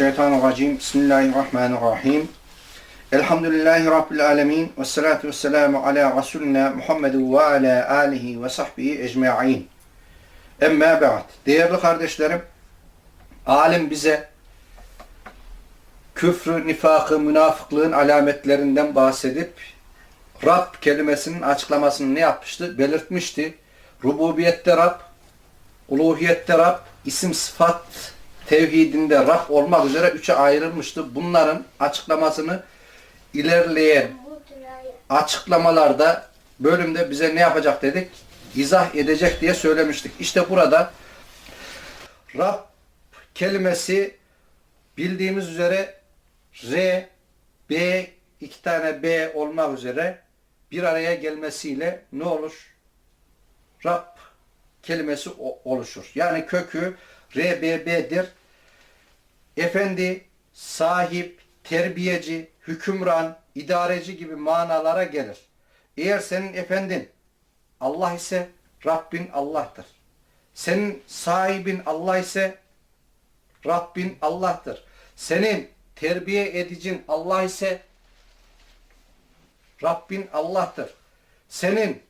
Mineşşeytanirracim. Bismillahirrahmanirrahim. Elhamdülillahi rabbil alamin ve salatu vesselamu ala rasulina Muhammed ve ala alihi ve sahbihi ecmaîn. Emma ba'd. Değerli kardeşlerim, alim bize küfrü, nifakı, münafıklığın alametlerinden bahsedip Rab kelimesinin açıklamasını ne yapmıştı? Belirtmişti. Rububiyette Rab, uluhiyette Rab, isim sıfat tevhidinde Rab olmak üzere üçe ayrılmıştı. Bunların açıklamasını ilerleyen açıklamalarda bölümde bize ne yapacak dedik? İzah edecek diye söylemiştik. İşte burada Rab kelimesi bildiğimiz üzere R, B, iki tane B olmak üzere bir araya gelmesiyle ne olur? Rab kelimesi oluşur. Yani kökü RBB'dir. Efendi, sahip, terbiyeci, hükümran, idareci gibi manalara gelir. Eğer senin efendin Allah ise Rabbin Allah'tır. Senin sahibin Allah ise Rabbin Allah'tır. Senin terbiye edicin Allah ise Rabbin Allah'tır. Senin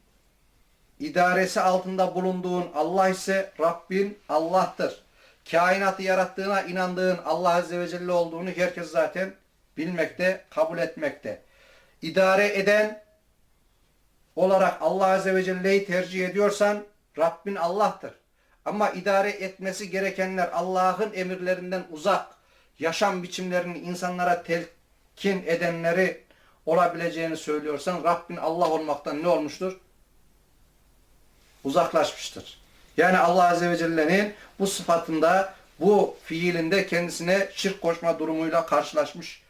idaresi altında bulunduğun Allah ise Rabbin Allah'tır. Kainatı yarattığına inandığın Allah Azze ve Celle olduğunu herkes zaten bilmekte, kabul etmekte. İdare eden olarak Allah Azze ve Celle'yi tercih ediyorsan Rabbin Allah'tır. Ama idare etmesi gerekenler Allah'ın emirlerinden uzak, yaşam biçimlerini insanlara telkin edenleri olabileceğini söylüyorsan Rabbin Allah olmaktan ne olmuştur? uzaklaşmıştır. Yani Allah Azze ve Celle'nin bu sıfatında, bu fiilinde kendisine şirk koşma durumuyla karşılaşmış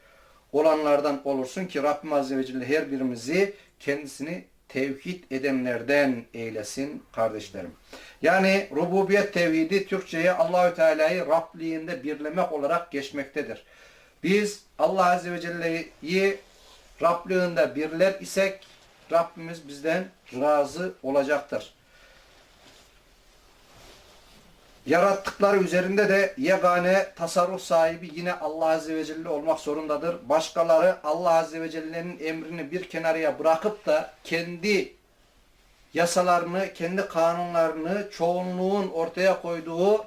olanlardan olursun ki Rabbim Azze ve Celle her birimizi kendisini tevhid edenlerden eylesin kardeşlerim. Yani rububiyet tevhidi Türkçe'ye Allahü Teala'yı Rabliğinde birlemek olarak geçmektedir. Biz Allah Azze ve Celle'yi Rabliğinde birler isek Rabbimiz bizden razı olacaktır. Yarattıkları üzerinde de yegane tasarruf sahibi yine Allah Azze ve Celle olmak zorundadır. Başkaları Allah Azze ve Celle'nin emrini bir kenarıya bırakıp da kendi yasalarını, kendi kanunlarını çoğunluğun ortaya koyduğu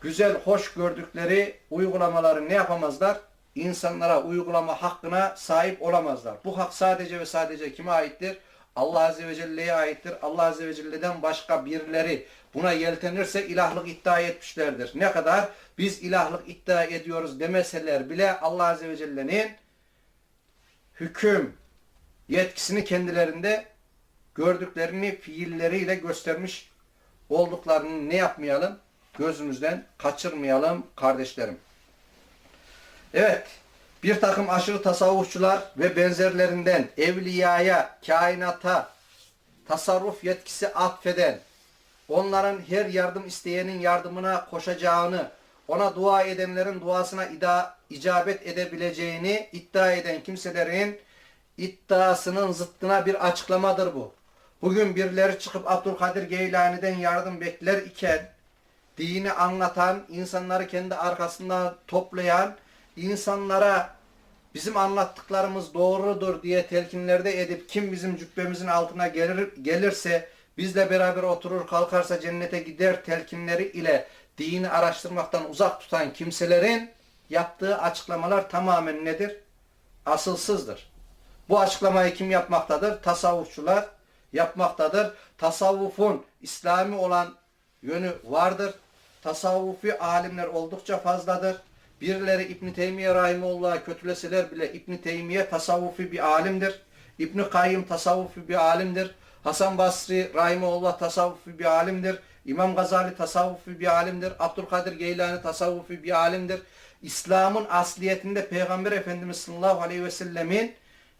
güzel, hoş gördükleri uygulamaları ne yapamazlar? İnsanlara uygulama hakkına sahip olamazlar. Bu hak sadece ve sadece kime aittir? Allah Azze ve Celle'ye aittir. Allah Azze ve Celle'den başka birileri buna yeltenirse ilahlık iddia etmişlerdir. Ne kadar biz ilahlık iddia ediyoruz demeseler bile Allah Azze ve Celle'nin hüküm yetkisini kendilerinde gördüklerini fiilleriyle göstermiş olduklarını ne yapmayalım? Gözümüzden kaçırmayalım kardeşlerim. Evet, bir takım aşırı tasavvufçular ve benzerlerinden evliyaya, kainata tasarruf yetkisi atfeden, onların her yardım isteyenin yardımına koşacağını, ona dua edenlerin duasına ida, icabet edebileceğini iddia eden kimselerin iddiasının zıttına bir açıklamadır bu. Bugün birileri çıkıp Abdülkadir Geylani'den yardım bekler iken dini anlatan, insanları kendi arkasından toplayan, insanlara bizim anlattıklarımız doğrudur diye telkinlerde edip kim bizim cübbemizin altına gelir, gelirse bizle beraber oturur kalkarsa cennete gider telkinleri ile dini araştırmaktan uzak tutan kimselerin yaptığı açıklamalar tamamen nedir? Asılsızdır. Bu açıklamayı kim yapmaktadır? Tasavvufçular yapmaktadır. Tasavvufun İslami olan yönü vardır. Tasavvufi alimler oldukça fazladır. Birileri İbn Teymiye rahimehullah'ı kötüleseler bile İbn Teymiye tasavvufi bir alimdir. İbn Kayyım tasavvufi bir alimdir. Hasan Basri rahimehullah tasavvufi bir alimdir. İmam Gazali tasavvufi bir alimdir. Abdülkadir Geylani tasavvufi bir alimdir. İslam'ın asliyetinde Peygamber Efendimiz sallallahu aleyhi ve sellemin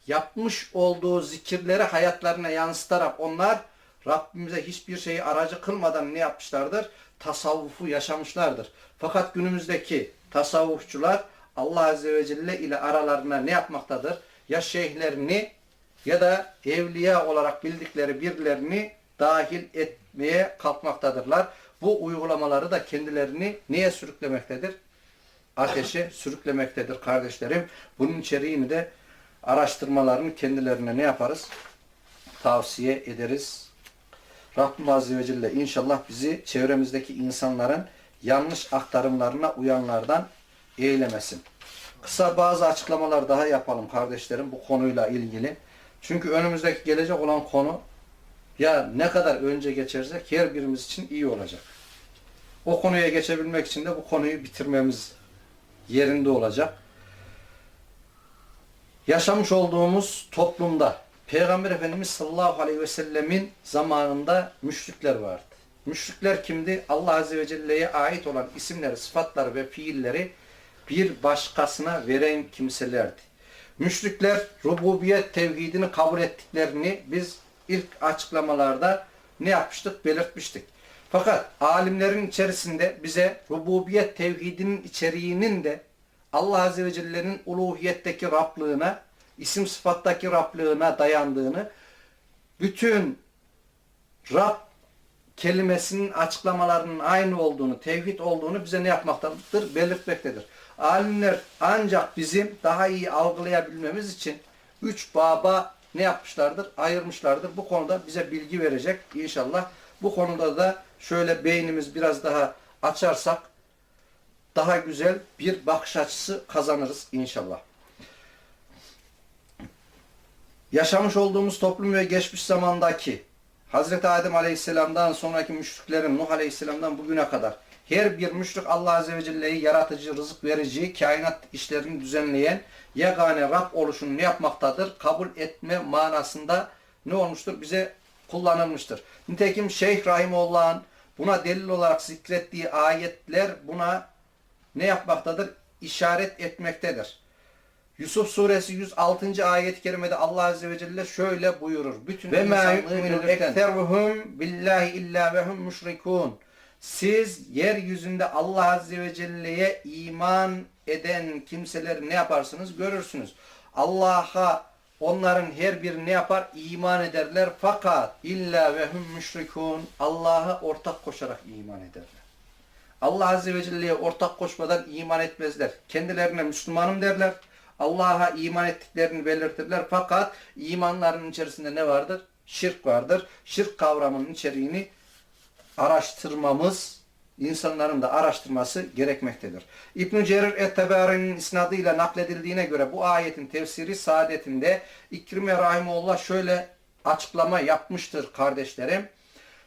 yapmış olduğu zikirleri hayatlarına yansıtarak onlar Rabbimize hiçbir şeyi aracı kılmadan ne yapmışlardır? Tasavvufu yaşamışlardır. Fakat günümüzdeki tasavvufçular Allah Azze ve Celle ile aralarına ne yapmaktadır? Ya şeyhlerini ya da evliya olarak bildikleri birilerini dahil etmeye kalkmaktadırlar. bu uygulamaları da kendilerini neye sürüklemektedir? Ateşe sürüklemektedir kardeşlerim. Bunun içeriğini de araştırmalarını kendilerine ne yaparız? Tavsiye ederiz. Rabbim Azze ve Celle inşallah bizi çevremizdeki insanların yanlış aktarımlarına uyanlardan eylemesin. Kısa bazı açıklamalar daha yapalım kardeşlerim bu konuyla ilgili. Çünkü önümüzdeki gelecek olan konu ya ne kadar önce geçersek her birimiz için iyi olacak. O konuya geçebilmek için de bu konuyu bitirmemiz yerinde olacak. Yaşamış olduğumuz toplumda Peygamber Efendimiz sallallahu aleyhi ve sellemin zamanında müşrikler vardı. Müşrikler kimdi? Allah Azze ve Celle'ye ait olan isimleri, sıfatları ve fiilleri bir başkasına veren kimselerdi. Müşrikler rububiyet tevhidini kabul ettiklerini biz ilk açıklamalarda ne yapmıştık? Belirtmiştik. Fakat alimlerin içerisinde bize rububiyet tevhidinin içeriğinin de Allah Azze ve Celle'nin uluhiyetteki Rablığına, isim sıfattaki Rablığına dayandığını, bütün Rab kelimesinin açıklamalarının aynı olduğunu, tevhid olduğunu bize ne yapmaktadır? Belirtmektedir. Alimler ancak bizim daha iyi algılayabilmemiz için üç baba ne yapmışlardır? Ayırmışlardır. Bu konuda bize bilgi verecek inşallah. Bu konuda da şöyle beynimiz biraz daha açarsak daha güzel bir bakış açısı kazanırız inşallah. Yaşamış olduğumuz toplum ve geçmiş zamandaki Hazreti Adem Aleyhisselam'dan sonraki müşriklerin Nuh Aleyhisselam'dan bugüne kadar her bir müşrik Allah Azze ve Celle'yi yaratıcı, rızık verici, kainat işlerini düzenleyen yegane Rab oluşunu ne yapmaktadır? Kabul etme manasında ne olmuştur? Bize kullanılmıştır. Nitekim Şeyh Rahimullah'ın buna delil olarak zikrettiği ayetler buna ne yapmaktadır? İşaret etmektedir. Yusuf suresi 106. ayet-i kerimede Allah azze ve celle şöyle buyurur. Bütün Ve ma yu'minu ekseruhum billahi illa ve hum müşrikun. Siz yeryüzünde Allah azze ve celle'ye iman eden kimseleri ne yaparsınız? Görürsünüz. Allah'a onların her biri ne yapar? İman ederler. Fakat illa ve hum müşrikun. Allah'a ortak koşarak iman ederler. Allah Azze ve Celle'ye ortak koşmadan iman etmezler. Kendilerine Müslümanım derler. Allah'a iman ettiklerini belirtirler. Fakat imanlarının içerisinde ne vardır? Şirk vardır. Şirk kavramının içeriğini araştırmamız, insanların da araştırması gerekmektedir. İbn-i Cerir et-Tebari'nin isnadıyla nakledildiğine göre bu ayetin tefsiri saadetinde İkrime Rahimullah şöyle açıklama yapmıştır kardeşlerim.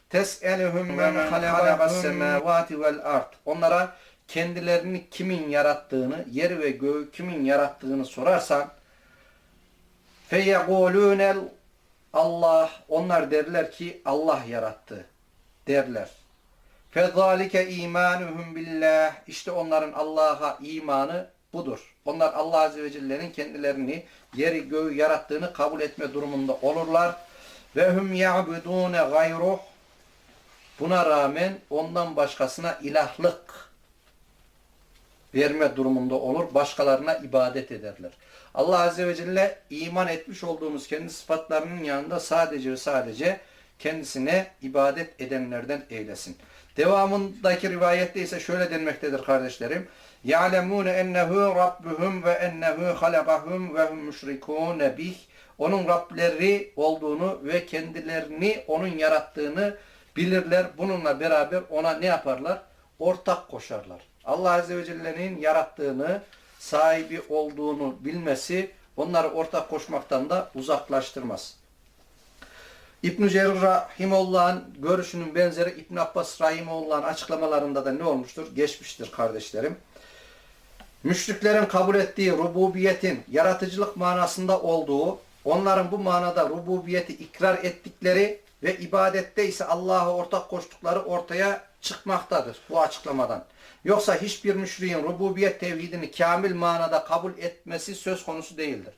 Tes'eluhum men halakas semavati vel ard. Onlara kendilerini kimin yarattığını, yer ve göğü kimin yarattığını sorarsan feyekulûnel Allah onlar derler ki Allah yarattı derler. Fezalike imanuhum billah işte onların Allah'a imanı budur. Onlar Allah Azze ve Celle'nin kendilerini yeri göğü yarattığını kabul etme durumunda olurlar. Ve hum ya'budune gayruh Buna rağmen ondan başkasına ilahlık verme durumunda olur. Başkalarına ibadet ederler. Allah Azze ve Celle iman etmiş olduğumuz kendi sıfatlarının yanında sadece ve sadece kendisine ibadet edenlerden eylesin. Devamındaki rivayette ise şöyle denmektedir kardeşlerim. يَعْلَمُونَ اَنَّهُ رَبُّهُمْ وَاَنَّهُ خَلَقَهُمْ وَهُمْ مُشْرِكُونَ بِهِ Onun Rableri olduğunu ve kendilerini onun yarattığını bilirler. Bununla beraber ona ne yaparlar? Ortak koşarlar. Allah Azze ve Celle'nin yarattığını, sahibi olduğunu bilmesi onları ortak koşmaktan da uzaklaştırmaz. İbn-i Cerir görüşünün benzeri İbn Abbas Rahimullah'ın açıklamalarında da ne olmuştur? Geçmiştir kardeşlerim. Müşriklerin kabul ettiği rububiyetin yaratıcılık manasında olduğu, onların bu manada rububiyeti ikrar ettikleri ve ibadette ise Allah'a ortak koştukları ortaya çıkmaktadır bu açıklamadan. Yoksa hiçbir müşriğin rububiyet tevhidini kamil manada kabul etmesi söz konusu değildir.